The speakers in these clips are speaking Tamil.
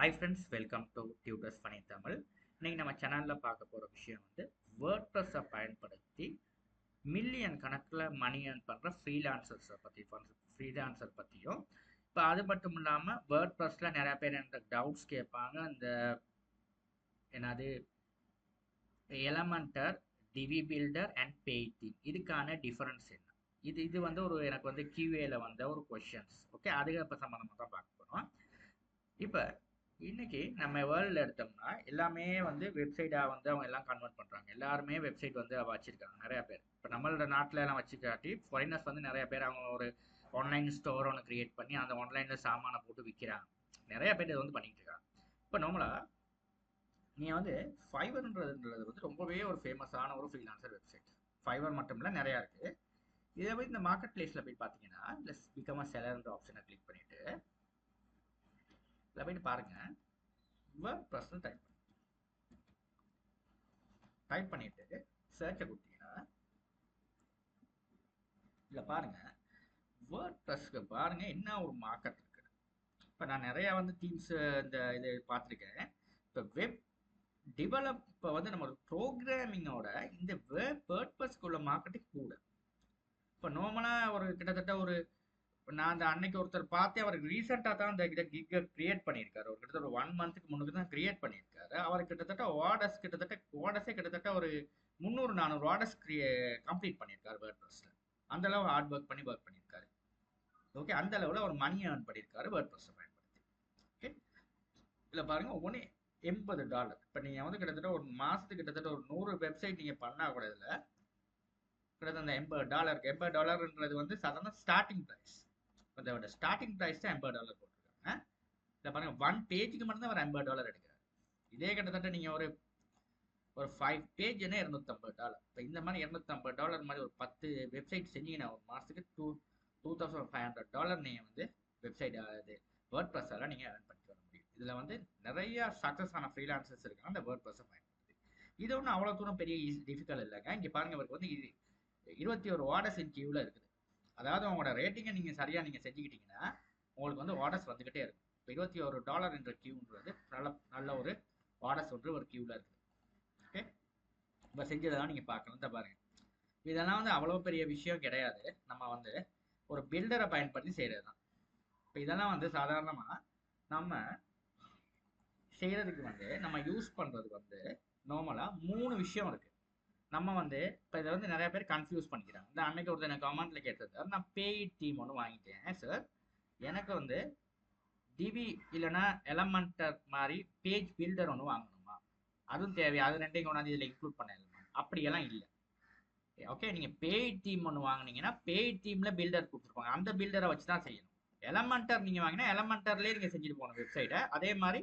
Hi friends welcome to tutors பனி தமிழ் இன்றைக்கி நம்ம சேனலில் பார்க்க போகிற விஷயம் வந்து வேர்ட்ரஸை பயன்படுத்தி மில்லியன் கணக்கில் மணி ஏர்ன் பண்ணுற ஃப்ரீலான்சர்ஸை பற்றி ஃப்ரீலான்சர் பற்றியும் இப்போ அது மட்டும் இல்லாமல் வேர்ட்ப்ரெஸ்ஸில் நிறையா பேர் இந்த டவுட்ஸ் கேட்பாங்க. இந்த என்னது Elementor Divi builder and painting இதுக்கான டிஃபரன்ஸ் என்ன? இது இது வந்து ஒரு எனக்கு வந்து கியூஏல வந்த ஒரு கொஷின்ஸ் ஓகே அதுக்கு இப்போ சம்மந்தமாக தான் பார்க்க போகிறோம் இப்போ இன்னைக்கு நம்ம வேர்ல்டில் எடுத்தோம்னா எல்லாமே வந்து வெப்சைட்டாக வந்து அவங்க எல்லாம் கன்வெர்ட் பண்ணுறாங்க எல்லாருமே வெப்சைட் வந்து வச்சிருக்காங்க நிறையா பேர். இப்போ நம்மளோட நாட்டில் எல்லாம் வச்சுக்காட்டி ஃபாரினர்ஸ் வந்து நிறைய பேர் அவங்க ஒரு ஆன்லைன் ஸ்டோர் ஒன்று கிரியேட் பண்ணி அந்த ஆன்லைனில் சாமானை போட்டு விற்கிறாங்க நிறைய பேர் இதை வந்து பண்ணிகிட்டு இருக்காங்க. இப்போ நார்மலாக நீங்கள் வந்து ஃபைவர்ன்றதுன்றது வந்து ரொம்பவே ஒரு ஃபேமஸான ஒரு ஃப்ரீலான்சர் வெப்சைட் ஃபைவர் மட்டும் இல்லை நிறையா இருக்குது இதை போய் இந்த மார்க்கெட் பிளேஸில் போய் பார்த்தீங்கன்னா ப்ளஸ் பிகம் அ செலர்ன்ற ஆப்ஷனை கிளிக் பண்ணிவிட்டு இதில் போயிட்டு பாருங்க. வேர்ட் ப்ரெஸ்னு டைப் டைப் பண்ணிட்டு சர்ச்சை கொடுத்தீங்கன்னா இல்லை பாருங்க. வேர்ட் ப்ரெஸ்க்கு பாருங்க என்ன ஒரு மார்க்கெட் இருக்கு. இப்போ நான் நிறையா வந்து தீம்ஸ் இந்த இது பார்த்துருக்கேன். இப்போ வெப் டிவலப் இப்போ வந்து நம்ம ப்ரோக்ராமிங்கோட இந்த வேர்ட் பர்பஸ்க்கு உள்ள மார்க்கெட்டிங் கூட. இப்போ நார்மலாக ஒரு கிட்டத்தட்ட ஒரு இப்போ நான் அந்த அன்னைக்கு ஒருத்தர் பார்த்தேன் அவருக்கு ரீசெண்டாக தான் அந்த இதை கிக்கை கிரியேட் பண்ணியிருக்காரு. ஒரு கிட்டத்தட்ட ஒரு ஒன் மந்த்துக்கு முன்னுக்கு தான் கிரியேட் பண்ணியிருக்காரு. அவர் கிட்டத்தட்ட ஓடஸ் கிட்டத்தட்ட ஓடஸே கிட்டத்தட்ட ஒரு முந்நூறு நானூறு ஆர்டர்ஸ் கிரியே கம்ப்ளீட் பண்ணியிருக்காரு வேர்ட் ப்ரெஸ்ஸில் அந்த அளவு ஹார்ட் ஒர்க் பண்ணி ஒர்க் பண்ணியிருக்காரு. ஓகே அந்த அளவில் அவர் மணி ஏர்ன் பண்ணியிருக்காரு வேர்ட் ப்ரெஸ்ஸை பயன்படுத்தி. ஓகே இதில் பாருங்கள் ஒவ்வொன்று எண்பது டாலர் இப்போ நீங்கள் வந்து கிட்டத்தட்ட ஒரு மாதத்துக்கு கிட்டத்தட்ட ஒரு நூறு வெப்சைட் நீங்கள் பண்ணால் கூட இதில் கிட்டத்தட்ட அந்த எண்பது டாலருக்கு எண்பது டாலர்ன்றது வந்து சாதாரண ஸ்டார்டிங் ப்ரைஸ் அதோட ஸ்டார்டிங் ப்ரைஸ் தான் ஐம்பது டாலர் போட்டிருக்காங்க. இதில் பாருங்கள் ஒன் பேஜுக்கு மட்டும்தான் ஒரு ஐம்பது டாலர் எடுக்கிறார். இதே கிட்டத்தட்ட நீங்கள் ஒரு ஒரு ஃபைவ் பேஜ்னா இரநூத்தம்பது டாலர் இப்போ இந்த மாதிரி இரநூத்தம்பது டாலர் மாதிரி ஒரு பத்து வெப்சைட் செஞ்சீங்கன்னா ஒரு மாதத்துக்கு two two thousand five hundred dollar நீங்கள் வந்து வெப்சைட் இது வேர்ட் ப்ரெஸ்ஸால் நீங்கள் ஏர்ன் பண்ணிட்டு வர முடியும். இதில் வந்து நிறைய சக்ஸஸ் ஆன ஃப்ரீலான்சர்ஸ் இருக்காங்க அந்த வேர்ட் ப்ரெஸ்ஸை பயன்படுத்தி. இது ஒன்றும் அவ்வளோ தூரம் பெரிய ஈஸி டிஃபிகல்ட் இல்லைங்க. இங்கே பாருங்கள் அவருக்கு வந்து இது இருபத்தி ஒரு ஆர்டர்ஸ் இன் கியூவில் இருக்குது. அதாவது உங்களோட ரேட்டிங்கை நீங்கள் சரியாக நீங்கள் செஞ்சுக்கிட்டீங்கன்னா உங்களுக்கு வந்து ஆர்டர்ஸ் வந்துக்கிட்டே இருக்கும். இப்போ இருபத்தி ஒரு டாலர் என்ற கியூன்றது நல்ல நல்ல ஒரு ஆர்டர்ஸ் ஒன்று ஒரு கியூவில் இருக்குது. ஓகே இப்போ செஞ்சதெல்லாம் நீங்கள் பார்க்கலாம். தான் பாருங்கள் இதெல்லாம் வந்து அவ்வளோ பெரிய விஷயம் கிடையாது. நம்ம வந்து ஒரு பில்டரை பயன்படுத்தி செய்கிறது தான் இப்போ இதெல்லாம் வந்து சாதாரணமாக நம்ம செய்கிறதுக்கு வந்து நம்ம யூஸ் பண்ணுறது வந்து நார்மலாக மூணு விஷயம் இருக்குது நம்ம வந்து இப்போ இதை வந்து நிறைய பேர் கன்ஃபியூஸ் பண்ணிக்கிறாங்க. இந்த அன்னைக்கு ஒருத்தர் எனக்கு கமெண்ட்ல கேட்டது நான் பேய்ட் டீம் ஒன்று வாங்கிட்டேன். சார்? எனக்கு வந்து டிவி இல்லைன்னா எலமெண்டர் மாதிரி பேஜ் பில்டர் ஒன்று வாங்கணுமா? அதுவும் தேவையா? அது ரெண்டையும் கொண்டாந்து இதில் இன்க்ளூட் பண்ணலாமா? அப்படியெல்லாம் இல்லை. ஓகே நீங்கள் பேய்ட் டீம் ஒன்று வாங்கினீங்கன்னா பேய்ட் டீமில் பில்டர் கொடுத்துருப்பாங்க. அந்த பில்டரை வச்சு தான் செய்யணும். எலமெண்டர் நீங்கள் வாங்கினா எலமெண்டர்லேயே நீங்கள் செஞ்சுட்டு போகணும் வெப்சைட்டை அதே மாதிரி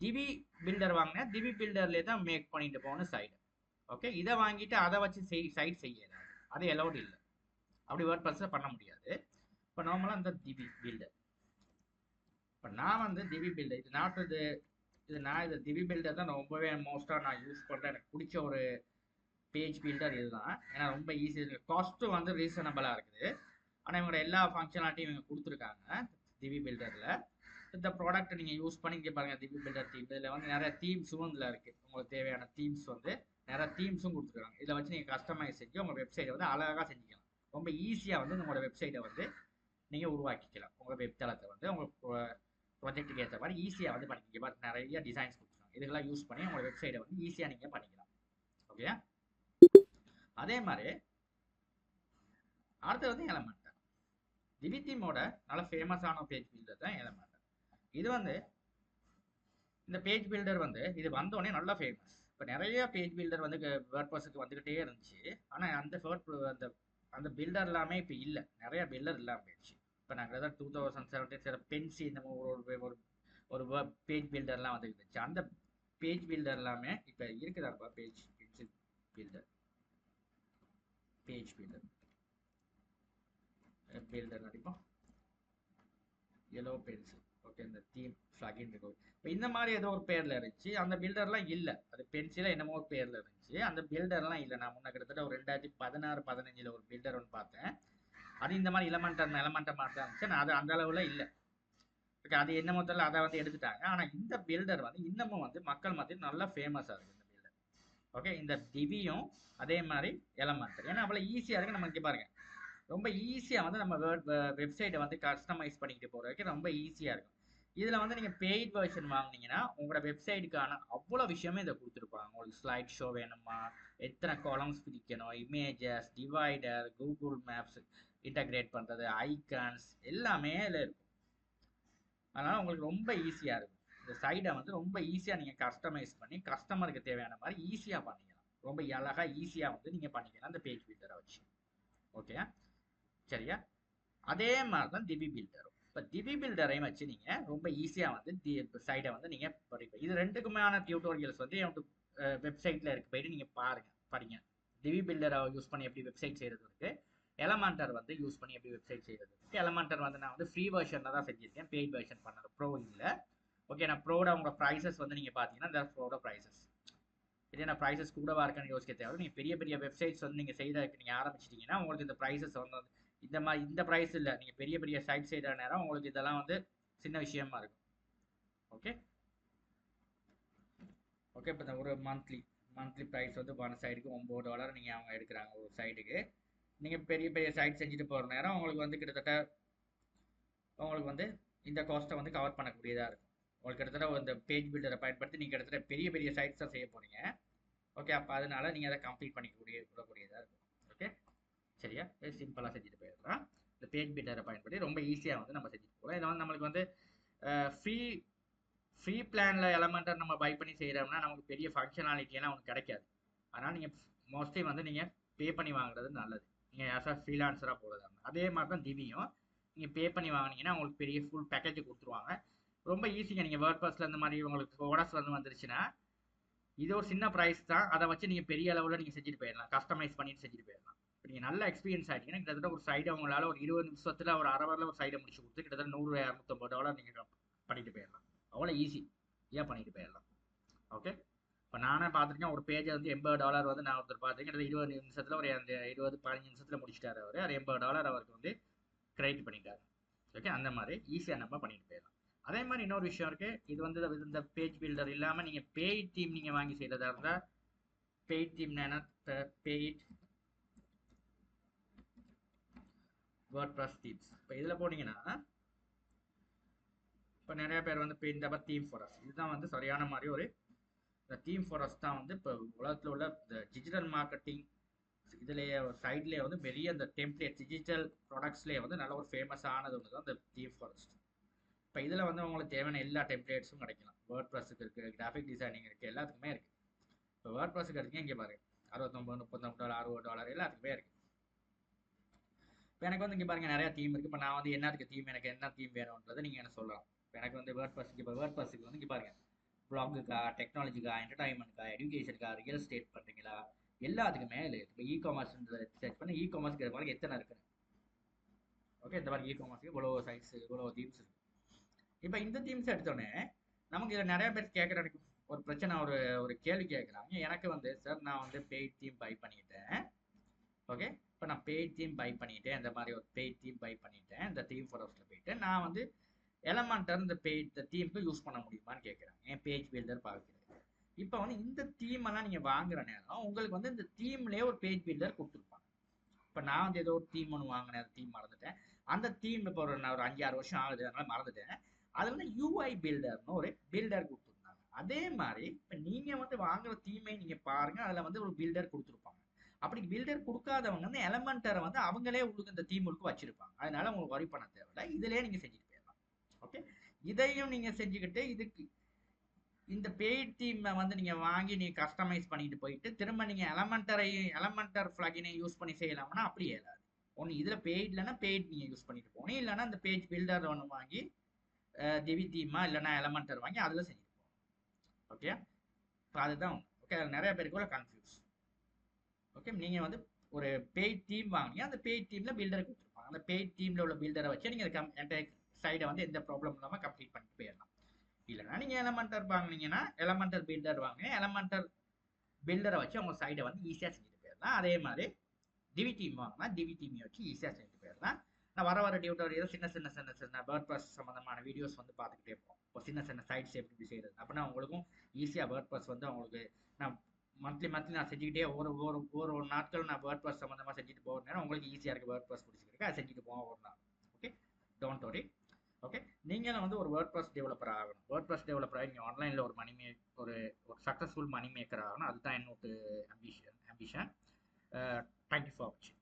டிவி பில்டர் வாங்கினா டிவி பில்டர்லேயே தான் மேக் பண்ணிட்டு போகணும் சைடு ஓகே இதை வாங்கிட்டு அதை வச்சு செய் சைட் செய்யலாம் அது எலவுட் இல்லை. அப்படி வேர்ட் ப்ரெஸ்ஸை பண்ண முடியாது. இப்போ நார்மலாக இந்த திவி பில்டர் இப்போ நான் வந்து திவி பில்டர் இது நாட் இது இது நான் இது திவி பில்டர் தான் ரொம்பவே மோஸ்ட்டாக நான் யூஸ் பண்ணுறேன் எனக்கு பிடிச்ச ஒரு பேஜ் பில்டர் இதுதான். ஏன்னா ரொம்ப ஈஸி இருக்குது காஸ்ட்டும் வந்து ரீசனபிளாக இருக்குது. ஆனால் இவங்களோட எல்லா ஃபங்க்ஷனாலிட்டியும் இவங்க கொடுத்துருக்காங்க திவி பில்டரில் இந்த ப்ராடக்ட் நீங்கள் யூஸ் பண்ணி இங்கே பாருங்கள் திவி பில்டர் தீம் இதில் வந்து நிறைய தீம்ஸும் இதில் இருக்குது உங்களுக்கு தேவையான தீம்ஸ் வந்து நிறைய தீம்ஸும் கொடுத்துருக்காங்க. இதை வச்சு நீங்கள் கஸ்டமைஸ் செஞ்சு உங்கள் வெப்சைட்டை வந்து அழகாக செஞ்சுக்கலாம். ரொம்ப ஈஸியாக வந்து உங்களோட வெப்சைட்டை வந்து நீங்கள் உருவாக்கிக்கலாம். உங்கள் வெப்தளத்தை வந்து உங்கள் ப்ராஜெக்ட்டுக்கு ஏற்ற மாதிரி ஈஸியாக வந்து பண்ணிக்க பட் நிறைய டிசைன்ஸ் கொடுத்துருக்காங்க. இதுக்கெல்லாம் யூஸ் பண்ணி உங்களோட வெப்சைட்டை வந்து ஈஸியாக நீங்கள் பண்ணிக்கலாம். ஓகே அதே மாதிரி அடுத்து வந்து எலமெண்டர் திவி நல்ல ஃபேமஸான பேஜ் பில்டர் தான் எலமெண்டர் இது வந்து இந்த பேஜ் பில்டர் வந்து இது வந்தோடனே நல்லா ஃபேமஸ் இப்போ நிறைய பேஜ் பில்டர் வந்து வேர்ட்பர்ஸுக்கு வந்துக்கிட்டே இருந்துச்சு. ஆனால் அந்த வேர்ட் அந்த அந்த பில்டர் எல்லாமே இப்போ இல்லை. நிறைய பில்டர் இல்லாமல் போயிடுச்சு. இப்போ நாங்கள் ஏதாவது டூ தௌசண்ட் செவன்டீன் சில பென்சி இந்த ஒரு ஒரு ஒரு பேஜ் பில்டர்லாம் வந்து இருந்துச்சு. அந்த பேஜ் பில்டர் எல்லாமே இப்போ இருக்குதாப்பா page pencil builder page builder builder அடிப்போம். எல்லோ பென்சில் ஓகே இந்த தீம் ஃப்ளகின் இருக்கும் இப்போ இந்த மாதிரி ஏதோ ஒரு பேரில் இருந்துச்சு. அந்த பில்டர்லாம் இல்லை. அது பென்சிலாக என்னமோ ஒரு பேரில் இருந்துச்சு. அந்த பில்டர்லாம் இல்லை. நான் முன்ன கிட்டத்தட்ட ஒரு ரெண்டாயிரத்தி பதினாறு பதினஞ்சில் ஒரு பில்டர் ஒன்று பார்த்தேன். அது இந்த மாதிரி எலமெண்டர் எலமெண்டர் மாதிரி தான் இருந்துச்சு. நான் அது அந்த அளவில் இல்லை. ஓகே அது என்ன முதல்ல அதை வந்து எடுத்துட்டாங்க. ஆனால் இந்த பில்டர் வந்து இன்னமும் வந்து மக்கள் மத்தியில் நல்லா ஃபேமஸாக இருக்குது இந்த பில்டர் ஓகே இந்த டிவியும் அதே மாதிரி எலமெண்டர் ஏன்னா அவ்வளோ ஈஸியாக இருக்குது நமக்கு பாருங்கள் பாருங்க. ரொம்ப ஈஸியாக வந்து நம்ம வெப்சைட்டை வந்து கஸ்டமைஸ் பண்ணிக்கிட்டு போகிறதுக்கு ரொம்ப ஈஸியாக இருக்கும். இதில் வந்து நீங்கள் பெய்ட் வெர்ஷன் வாங்குனீங்கன்னா உங்களோட வெப்சைட்டுக்கான அவ்வளோ விஷயமே இதை கொடுத்துருப்பாங்க. உங்களுக்கு ஸ்லைட் ஷோ வேணுமா? எத்தனை காலம்ஸ் பிரிக்கணும்? Images divider Google maps integrate பண்ணுறது ஐகான்ஸ் எல்லாமே இதில் இருக்கும். அதனால் உங்களுக்கு ரொம்ப ஈஸியாக இருக்கும். இந்த சைடை வந்து ரொம்ப ஈஸியாக நீங்கள் கஸ்டமைஸ் பண்ணி கஸ்டமருக்கு தேவையான மாதிரி ஈஸியாக பண்ணிக்கலாம். ரொம்ப அழகாக ஈஸியாக வந்து நீங்கள் பண்ணிக்கலாம் அந்த பேஜ் பில்டரை வச்சு. ஓகே சரியா? அதே மாதிரி தான் திவி பில்டரும் இப்போ திவி பில்டரையும் வச்சு நீங்கள் ரொம்ப ஈஸியாக வந்து தி சைடை வந்து நீங்கள் படிப்பீங்க இது ரெண்டுக்குமான டியூட்டோரியல்ஸ் வந்து வெப்சைட்டில் இருக்கு. போயிட்டு நீங்கள் பாருங்கள் படிங்க. திவி பில்டரை யூஸ் பண்ணி எப்படி வெப்சைட் செய்கிறது இருக்கு. எலமெண்டர் வந்து யூஸ் பண்ணி எப்படி வெப்சைட் செய்கிறது இருக்கு. எலமெண்டர் வந்து நான் வந்து ஃப்ரீ வெர்ஷனில் தான் செஞ்சிருக்கேன். பெய்ட் வெர்ஷன் பண்ணது ப்ரோ இல்லை. ஓகே நான் ப்ரோட உங்கள் ப்ரைஸஸ் வந்து நீங்கள் பார்த்தீங்கன்னா இந்த ப்ரோட ப்ரைஸஸ் இதே நான் ப்ரைஸஸ் கூடவா இருக்கான்னு யோசிக்க தேவை நீங்கள் பெரிய பெரிய வெப்சைட்ஸ் வந்து நீங்கள் செய்த நீங்கள் ஆரம்பிச்சிட்டிங்கன்னா உங்களுக்கு இந்த ப்ரைஸஸ் வந்து இந்த மாதிரி இந்த ப்ரைஸ் இல்லை. நீங்கள் பெரிய பெரிய சைட் செய்கிற நேரம் உங்களுக்கு இதெல்லாம் வந்து சின்ன விஷயமா இருக்கும். ஓகே ஓகே இப்போ இந்த ஒரு மந்த்லி மந்த்லி ப்ரைஸ் வந்து ஒன் சைடுக்கு ஒம்பது டாலர் நீங்கள் அவங்க எடுக்கிறாங்க ஒரு சைடுக்கு நீங்கள் பெரிய பெரிய சைட் செஞ்சுட்டு போகிற நேரம் உங்களுக்கு வந்து கிட்டத்தட்ட உங்களுக்கு வந்து இந்த காஸ்ட்டை வந்து கவர் பண்ணக்கூடியதாக இருக்கும். உங்களுக்கு கிட்டத்தட்ட இந்த பேஜ் பில்டரை பயன்படுத்தி நீங்கள் கிட்டத்தட்ட பெரிய பெரிய சைட்ஸாக செய்ய போகிறீங்க ஓகே அப்போ அதனால நீங்கள் அதை கம்ப்ளீட் பண்ணிக்கக்கூடிய கூடக்கூடியதாக இருக்கும். சரியா? சிம்பிளாக செஞ்சுட்டு போயிடலாம். இந்த பேஜ் பில்டரை பயன்படுத்தி ரொம்ப ஈஸியாக வந்து நம்ம செஞ்சுட்டு போகலாம். இதை வந்து நம்மளுக்கு வந்து ஃப்ரீ ஃப்ரீ பிளானில் எலமெண்ட்டை நம்ம பை பண்ணி செய்கிறோம்னா நமக்கு பெரிய ஃபங்க்ஷனாலிட்டியெல்லாம் உங்களுக்கு கிடைக்காது. அதனால் நீங்கள் மோஸ்ட்லி வந்து நீங்கள் பே பண்ணி வாங்குறது நல்லது. நீங்கள் யாராவது ஃப்ரீலான்சராக போகிறதா அதே மாதிரி தான் திவியும் நீங்கள் பே பண்ணி வாங்கினீங்கன்னா உங்களுக்கு பெரிய ஃபுல் பேக்கேஜ் கொடுத்துருவாங்க. ரொம்ப ஈஸிங்க நீங்கள் வேர்ட் பர்ஸில் இந்த மாதிரி உங்களுக்கு ஓடஸ்லேருந்து வந்துருச்சுன்னா இது ஒரு சின்ன ப்ரைஸ் தான். அதை வச்சு நீங்கள் பெரிய அளவில் நீங்கள் செஞ்சுட்டு போயிடலாம். கஸ்டமைஸ் பண்ணிட்டு செஞ்சுட்டு போயிடலாம். நீங்கள் நல்ல எக்ஸ்பீரியன்ஸ் ஆகிட்டீங்கன்னா கிட்டத்தட்ட ஒரு சைடை உங்களால் ஒரு இருபது நிமிஷத்தில் ஒரு அரை வரல ஒரு சைடை முடிச்சு கொடுத்து கிட்டத்தட்ட நூறு இரநூத்தம்பது டாலர் நீங்கள் பண்ணிட்டு போயிடலாம். அவ்வளோ ஈஸி ஏன் பண்ணிட்டு போயிடலாம். ஓகே இப்போ நானே பார்த்துருக்கேன் ஒரு பேஜை வந்து எண்பது டாலர் வந்து நான் ஒருத்தர் பார்த்துருக்கேன். இருபது நிமிஷத்தில் ஒரு அந்த இருபது பதினஞ்சு நிமிஷத்தில் முடிச்சிட்டாரு அவர். அவர் எண்பது டாலர் அவருக்கு வந்து கிரெடிட் பண்ணிட்டாரு. ஓகே அந்த மாதிரி ஈஸியாக நம்ம பண்ணிட்டு போயிடலாம். அதே மாதிரி இன்னொரு விஷயம் இருக்குது இது வந்து இந்த பேஜ் பில்டர் இல்லாமல் நீங்கள் பெய்ட் டீம் நீங்கள் வாங்கி செய்கிறதா இருந்தால் பெய்ட் டீம் என்ன? பெய்ட் வேர்ட் ப்ளஸ் தீம்ஸ் இப்போ இதில் போனீங்கன்னா இப்போ நிறைய பேர் வந்து இப்போ இந்த தீம் ஃபாரஸ்ட் இதுதான் வந்து சரியான மாதிரி ஒரு இந்த தீம் ஃபாரஸ்ட் தான் வந்து இப்போ உலகத்தில் உள்ள இந்த டிஜிட்டல் மார்க்கெட்டிங் இதுலேயே சைட்லேயே வந்து பெரிய இந்த டெம்ப்ளேட் டிஜிட்டல் ப்ராடக்ட்ஸ்லேயே வந்து நல்ல ஒரு ஃபேமஸ் ஆனது ஒன்று தான் இந்த தீம் ஃபாரஸ்ட் இப்போ இதில் வந்து உங்களுக்கு தேவையான எல்லா டெம்ப்ளேட்ஸும் கிடைக்கலாம். வேர்ட் ப்ளஸுக்கு இருக்குது கிராஃபிக் டிசைனிங் இருக்குது எல்லாத்துக்குமே இருக்குது இப்போ வேர்ட் ப்ளஸுக்கு எடுத்தீங்க இங்கே பாருங்க. அறுபத்தொம்பது முப்பத்தொம்பது டாலர் அறுபது டாலர் எல்லாத்துக்குமே இருக்குது எனக்கு வந்து இங்கே பாருங்க நிறைய தீம் இருக்குது இப்போ நான் வந்து என்னத்துக்கு தீம் எனக்கு என்ன தீம் வேணும்ன்றதை நீங்கள் என்ன சொல்லலாம். இப்போ எனக்கு வந்து வேர்ட் ப்ளஸுக்கு இப்போ வேர்ட் பர்ஸுக்கு வந்து இங்கே பாருங்கள் ப்ளாகுக்கா டெக்னாலஜிக்கா என்டர்டைன்மெண்ட்க்கா எஜுகேஷனுக்கா ரியல் எஸ்டேட் பண்ணுறீங்களா எல்லாத்துக்குமே இல்லை. இப்போ இ காமர்ஸ் சர்ச் பண்ணி இ காமர்ஸ்க்கு பாருங்க எத்தனை இருக்குது. ஓகே இந்த மாதிரி இ காமர்ஸ்க்கு இவ்வளோ சைஸ் இவ்வளோ தீம்ஸ் இருக்குது இப்போ இந்த தீம்ஸ் எடுத்தோடனே நமக்கு இதில் நிறைய பேர் கேட்குற ஒரு பிரச்சனை ஒரு ஒரு கேள்வி கேட்குறாங்க எனக்கு வந்து சார் நான் வந்து பெய்ட் தீம் பை பண்ணிட்டேன். ஓகே இப்போ நான் பெய்ட் தீம் பை பண்ணிட்டேன். இந்த மாதிரி ஒரு பெய்ட் தீம் பை பண்ணிட்டேன். இந்த தீம் ஃபோட்டோஸில் போயிட்டு நான் வந்து எலமெண்டர் இந்த பெய்ட் இந்த தீமுக்கு யூஸ் பண்ண முடியுமான்னு கேட்குறாங்க என் பேஜ் பில்டர் பார்க்குறது? இப்போ வந்து இந்த தீம் எல்லாம் நீங்கள் வாங்குற நேரம் உங்களுக்கு வந்து இந்த தீம்லேயே ஒரு பேஜ் பில்டர் கொடுத்துருப்பாங்க. இப்போ நான் வந்து ஏதோ ஒரு தீம் ஒன்று வாங்கினேன். அந்த தீம் மறந்துட்டேன். அந்த தீம் இப்போ ஒரு நான் ஒரு அஞ்சு ஆறு வருஷம் ஆகுது. அதனால மறந்துட்டேன். அது வந்து யூஐ பில்டர்னு ஒரு பில்டர் கொடுத்துருந்தாங்க. அதே மாதிரி இப்போ நீங்கள் வந்து வாங்குற தீமை நீங்கள் பாருங்க. அதில் வந்து ஒரு பில்டர் கொடுத்துருப்பாங்க. அப்படி பில்டர் கொடுக்காதவங்க வந்து எலமெண்டரை வந்து அவங்களே உங்களுக்கு இந்த தீமுழுக்கு வச்சிருப்பாங்க. அதனால உங்களுக்கு வரி பண்ண தேவையில்ல. இதிலே நீங்கள் செஞ்சுட்டு போயிடலாம். ஓகே இதையும் நீங்கள் செஞ்சுக்கிட்டு இதுக்கு இந்த பெய்ட் தீமை வந்து நீங்கள் வாங்கி நீங்கள் கஸ்டமைஸ் பண்ணிட்டு போயிட்டு திரும்ப நீங்கள் எலமெண்டரை எலமெண்டர் ஃப்ளகினையும் யூஸ் பண்ணி செய்யலாம்னா அப்படி இயலாது ஒன்று இதில் பெய்ட்லன்னா பெய்ட் நீங்கள் யூஸ் பண்ணிட்டு போகணும். இல்லைன்னா அந்த பேஜ் பில்டர் ஒன்று வாங்கி திவி தீமா இல்லைன்னா எலமெண்டர் வாங்கி அதில் செஞ்சுட்டு போகணும். ஓகே இப்போ அதுதான் ஓகே அது நிறைய பேருக்கு கூட கன்ஃபியூஸ் ஓகே நீங்கள் வந்து ஒரு பெய்ட் டீம் வாங்கி அந்த பெய்ட் டீமில் பில்டர் கொடுத்துருப்பாங்க அந்த பெய்ட் டீமில் உள்ள பில்டரை வச்சு நீங்கள் கம் சைடை வந்து எந்த ப்ராப்ளம் இல்லாமல் கம்ப்ளீட் பண்ணிட்டு போயிடலாம். இல்லைன்னா நீங்கள் எலமெண்டர் வாங்கினீங்கன்னா எலமெண்டர் பில்டர் வாங்க எலமெண்டர் பில்டரை வச்சு அவங்க சைடை வந்து ஈஸியாக செஞ்சுட்டு போயிடலாம். அதே மாதிரி டிவி டீம் வாங்கினா டிவி டீமை வச்சு ஈஸியாக செஞ்சுட்டு போயிடலாம். நான் வர வர டியூட்டோரியல் சின்ன சின்ன சின்ன சின்ன பேர்ட் ப்ளஸ் சம்மந்தமான வீடியோஸ் வந்து பார்த்துக்கிட்டே இருப்போம் ஒரு சின்ன சின்ன சைட்ஸ் எப்படி செய்கிறது அப்படின்னா உங்களுக்கும் ஈஸியாக பேர்ட் ப்ளஸ் வந்து அவங்களுக்கு நான் மந்த்லி மந்த்லி நான் செஞ்சுக்கிட்டே ஒரு ஒரு ஒரு ஒரு நாட்கள் நான் வேர்ட் ப்ளஸ் சம்மந்தமாக செஞ்சுட்டு போகிறேன் உங்களுக்கு ஈஸியாக இருக்குது வேர்ட் ப்ளஸ் பிடிச்சிருக்கு அதை செஞ்சுட்டு போவோம் ஒரு நாள். ஓகே டோன்ட் வரி ஓகே நீங்களும் வந்து ஒரு வேர்ட் ப்ளஸ் டெவலப்பர் ஆகணும். வேர்ட் ப்ளஸ் டெவலப்பர் ஆகி நீங்கள் ஆன்லைனில் ஒரு மணி மே ஒரு ஒரு சக்ஸஸ்ஃபுல் மணி மேக்கர் ஆகணும். அதுதான் என்னோட அம்பிஷன் அம்பிஷன் தேங்க்யூ ஃபார் வாட்சிங்